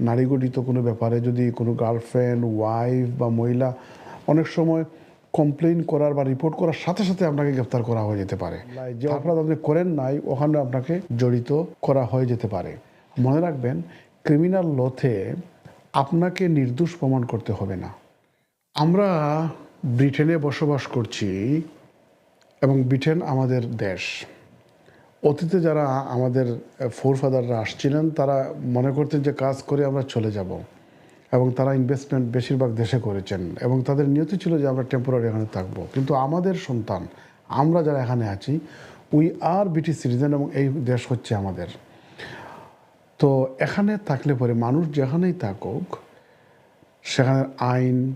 নারীগঠিত কোনো ব্যাপারে যদি কোনো গার্লফ্রেন্ড ওয়াইফ বা মহিলা অনেক সময় কমপ্লেন করার বা রিপোর্ট করার সাথে সাথে আপনাকে গ্রেপ্তার করা হয়ে যেতে পারে। যে অপরাধ আপনি করেন নাই ওখানে আপনাকে জড়িত করা হয়ে যেতে পারে। মনে রাখবেন ক্রিমিনাল লতে আপনাকে নির্দোষ প্রমাণ করতে হবে না। আমরা ব্রিটেনে বসবাস করছি এবং ব্রিটেন আমাদের দেশ। অতীতে যারা আমাদের ফোর ফাদাররা আসছিলেন, তারা মনে করতেন যে কাজ করে আমরা চলে যাব। এবং তারা ইনভেস্টমেন্ট বেশিরভাগ দেশে করেছেন। এবং তাদের নিয়তি ছিল যে আমরা টেম্পোরারি এখানে থাকব। কিন্তু আমাদের সন্তান, আমরা যারা এখানে আছি উই আর ব্রিটিশ সিটিজেন এবং এই দেশ হচ্ছে আমাদের। তো এখানে থাকলে পরে মানুষ যেখানেই থাকুক, সেখানে আইন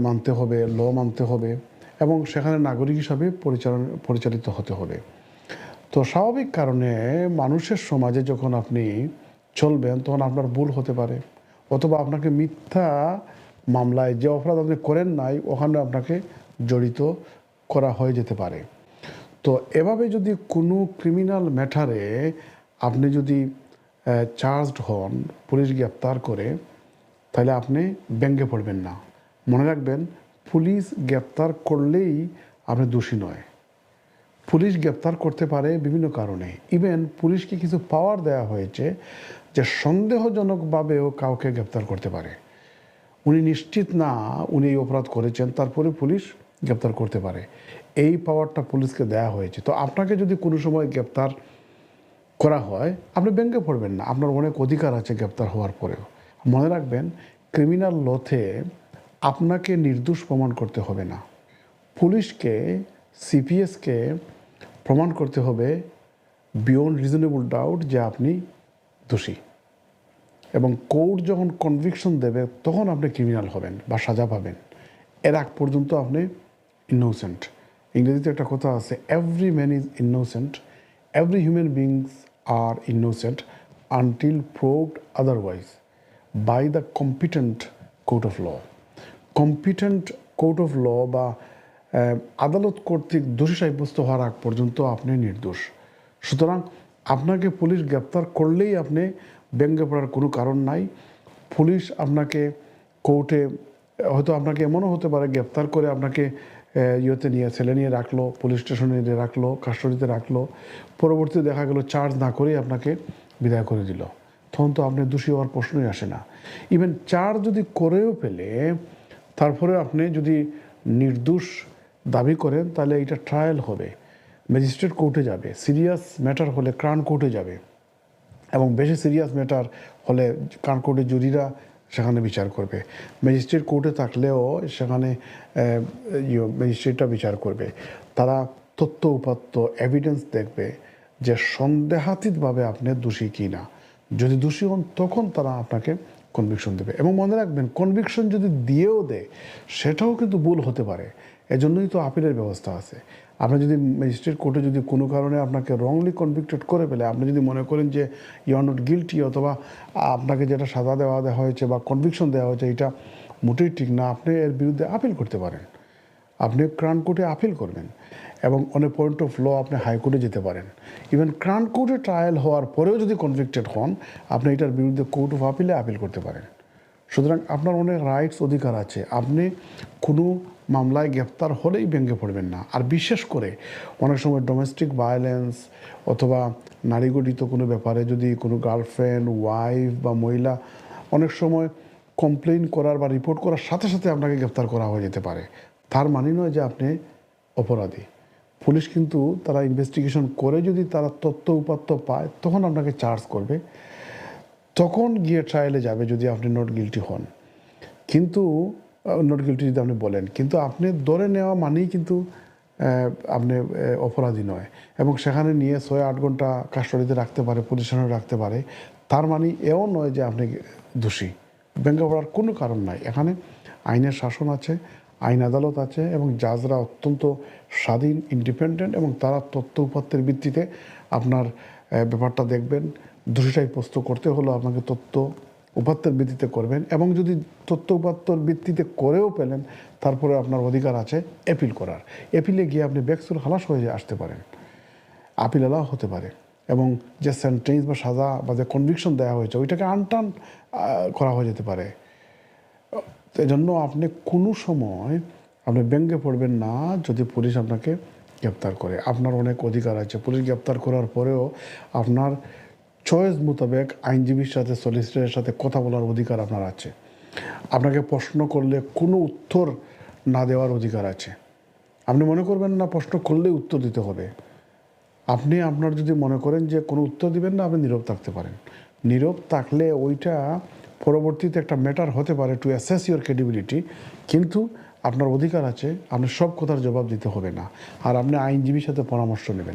মানতে হবে ল মানতে হবে এবং সেখানে নাগরিক হিসাবে পরিচালন, পরিচালিত হতে হবে। তো স্বাভাবিক কারণে মানুষের সমাজে যখন আপনি চলবেন, তখন আপনার ভুল হতে পারে। অথবা আপনাকে মিথ্যা মামলায় যে অপরাধ আপনি করেন নাই, ওখানে আপনাকে জড়িত করা হয়ে যেতে পারে। তো এভাবে যদি কোনো ক্রিমিনাল ম্যাটারে আপনি যদি চার্জড হন, পুলিশ গ্রেপ্তার করে, তাহলে আপনি ব্যঙ্গে পড়বেন না। মনে রাখবেন, পুলিশ গ্রেপ্তার করলেই আপনি দোষী নয়। পুলিশ গ্রেপ্তার করতে পারে বিভিন্ন কারণে। ইভেন পুলিশকে কিছু পাওয়ার দেওয়া হয়েছে যে সন্দেহজনকভাবেও কাউকে গ্রেপ্তার করতে পারে। উনি নিশ্চিত না উনি এই অপরাধ করেছেন, তারপরে পুলিশ গ্রেপ্তার করতে পারে। এই পাওয়ারটা পুলিশকে দেওয়া হয়েছে। তো আপনাকে যদি কোনো সময় গ্রেপ্তার করা হয়, আপনি ব্যাংকে পড়বেন না। আপনার অনেক অধিকার আছে গ্রেপ্তার হওয়ার পরেও। মনে রাখবেন ক্রিমিনাল লতে আপনাকে নির্দোষ প্রমাণ করতে হবে না। পুলিশকে সিপিএসকে প্রমাণ করতে হবে বিয়ন্ড রিজনেবল ডাউট যে আপনি দোষী। এবং কোর্ট যখন কনভিকশন দেবে, তখন আপনি ক্রিমিনাল হবেন বা সাজা পাবেন। এর আগ পর্যন্ত আপনি ইনোসেন্ট ইংরেজিতে একটা কথা আছে every man is innocent every human beings are innocent until proved otherwise by the competent court of law competent court of law বা আদালত কর্তৃক দোষী সাব্যস্ত হওয়ার আগ পর্যন্ত আপনি নির্দোষ। সুতরাং আপনাকে পুলিশ গ্রেপ্তার করলেই আপনি ব্যঙ্গে পড়ার কোনো কারণ নাই। পুলিশ আপনাকে কোর্টে, হয়তো আপনাকে এমনও হতে পারে গ্রেপ্তার করে আপনাকে ইয়েতে নিয়ে, ছেলে নিয়ে রাখল, পুলিশ স্টেশনে নিয়ে রাখল, কাস্টডিতে রাখল, পরবর্তীতে দেখা গেল চার্জ না করেই আপনাকে বিদায় করে দিল। তখন তো আপনি দোষী হওয়ার প্রশ্নই আসে না। ইভেন চার্জ যদি করেও পেলে তারপরে আপনি যদি নির্দোষ দাবি করেন, তাহলে এটা ট্রায়াল হবে। ম্যাজিস্ট্রেট কোর্টে যাবে। সিরিয়াস ম্যাটার হলে ক্রাউন কোর্টে যাবে। এবং বেশি সিরিয়াস ম্যাটার হলে ক্রাউন কোর্টে জুরিরা সেখানে বিচার করবে। ম্যাজিস্ট্রেট কোর্টে থাকলেও সেখানে ম্যাজিস্ট্রেটরা বিচার করবে। তারা তথ্য উপাত্ত এভিডেন্স দেখবে যে সন্দেহাতীতভাবে আপনি দোষী কি না যদি দোষী হন, তখন তারা আপনাকে কনভিকশন দেবে। এবং মনে রাখবেন কনভিকশন যদি দিয়েও দেয়, সেটাও কিন্তু ভুল হতে পারে। এজন্যই তো আপিলের ব্যবস্থা আছে। আপনি যদি ম্যাজিস্ট্রেট কোর্টে যদি কোনো কারণে আপনাকে রংলি কনভিক্টেড করে ফেলে, আপনি যদি মনে করেন যে ইউ আর নট গিলটি অথবা আপনাকে যেটা সাজা দেওয়া দেওয়া হয়েছে বা কনভিকশন দেওয়া হয়েছে, এটা মোটেই ঠিক না, আপনি এর বিরুদ্ধে আপিল করতে পারেন। আপনি ক্রাউন কোর্টে আপিল করবেন এবং on a point of law আপনি হাইকোর্টে যেতে পারেন। ইভেন ক্রাউন কোর্টে ট্রায়াল হওয়ার পরেও যদি কনভিক্টেড হন, আপনি এটার বিরুদ্ধে কোর্ট অফ আপিলে আপিল করতে পারেন। সুতরাং আপনার অনেক রাইটস অধিকার আছে। আপনি কোনো মামলায় গ্রেপ্তার হলেই ভেঙে পড়বেন না। আর বিশেষ করে অনেক সময় ডোমেস্টিক ভায়োলেন্স অথবা নারীগঠিত কোনো ব্যাপারে যদি কোনো গার্লফ্রেন্ড ওয়াইফ বা মহিলা অনেক সময় কমপ্লেন করার বা রিপোর্ট করার সাথে সাথে আপনাকে গ্রেপ্তার করা হয়ে যেতে পারে। তার মানে নয় যে আপনি অপরাধী। পুলিশ কিন্তু তারা ইনভেস্টিগেশন করে যদি তারা তথ্য উপাত্ত পায়, তখন আপনাকে চার্জ করবে। তখন গিয়ে ট্রায়ালে যাবে যদি আপনি নট গিলটি হন। কিন্তু নট গিলটি যদি আপনি বলেন, কিন্তু আপনি ধরে নেওয়া মানেই কিন্তু আপনি অপরাধী নয়। এবং সেখানে নিয়ে ছয়, আট ঘণ্টা কাস্টডিতে রাখতে পারে পুলিশনে রাখতে পারে। তার মানে এও নয় যে আপনি দোষী। ব্যঙ্গ পড়ার কোনো কারণ নাই। এখানে আইনের শাসন আছে, আইন আদালত আছে, এবং জাজরা অত্যন্ত স্বাধীন ইন্ডিপেন্ডেন্ট এবং তারা তথ্য উপাত্তের ভিত্তিতে আপনার ব্যাপারটা দেখবেন। দোষী সাব্যস্ত করতে হলো আপনাকে তথ্য উপাত্তর ভিত্তিতে করবেন এবং যদি তথ্য উপাত্তর ভিত্তিতে করেও পেলেন তারপরে আপনার অধিকার আছে অ্যাপিল করার। অ্যাপিলে গিয়ে আপনি ব্যাকসুর হালাস হয়ে আসতে পারেন। আপিল এলাও হতে পারে। এবং যে সেন্টেন্স বা সাজা বা যে কনভিকশন দেওয়া হয়েছে, ওইটাকে আনটান করা হয়ে যেতে পারে। এই জন্য আপনি কোনো সময় আপনি ব্যঙ্গে পড়বেন না যদি পুলিশ আপনাকে গ্রেপ্তার করে। আপনার অনেক অধিকার আছে। পুলিশ গ্রেপ্তার করার পরেও আপনার চয়েস মোতাবেক আইনজীবীর সাথে সলিসিটারের সাথে কথা বলার অধিকার আপনার আছে। আপনাকে প্রশ্ন করলে কোনো উত্তর না দেওয়ার অধিকার আছে। আপনি মনে করবেন না, প্রশ্ন করলেই উত্তর দিতে হবে। আপনি, আপনার যদি মনে করেন যে কোনো উত্তর দিবেন না, আপনি নীরব থাকতে পারেন। নীরব থাকলে ওইটা পরবর্তীতে একটা ম্যাটার হতে পারে টু অ্যাসেস ইউর ক্রেডিবিলিটি কিন্তু আপনার অধিকার আছে আপনি সব কথার জবাব দিতে হবে না। আর আপনি আইনজীবীর সাথে পরামর্শ নেবেন।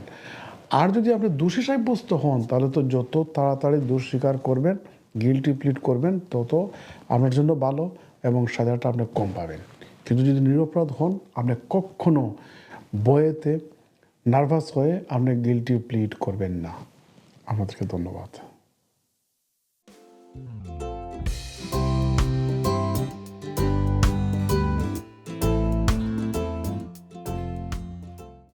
আর যদি আপনি দোষী সাব্যস্ত হন, তাহলে তো যত তাড়াতাড়ি দোষ স্বীকার করবেন গিলটি প্লিট করবেন, তত আপনার জন্য ভালো এবং সাজাটা আপনি কম পাবেন। কিন্তু যদি নিরপরাধ হন, আপনি কখনো বয়েতে নার্ভাস হয়ে আপনি গিলটি প্লিট করবেন না। আপনাদেরকে ধন্যবাদ।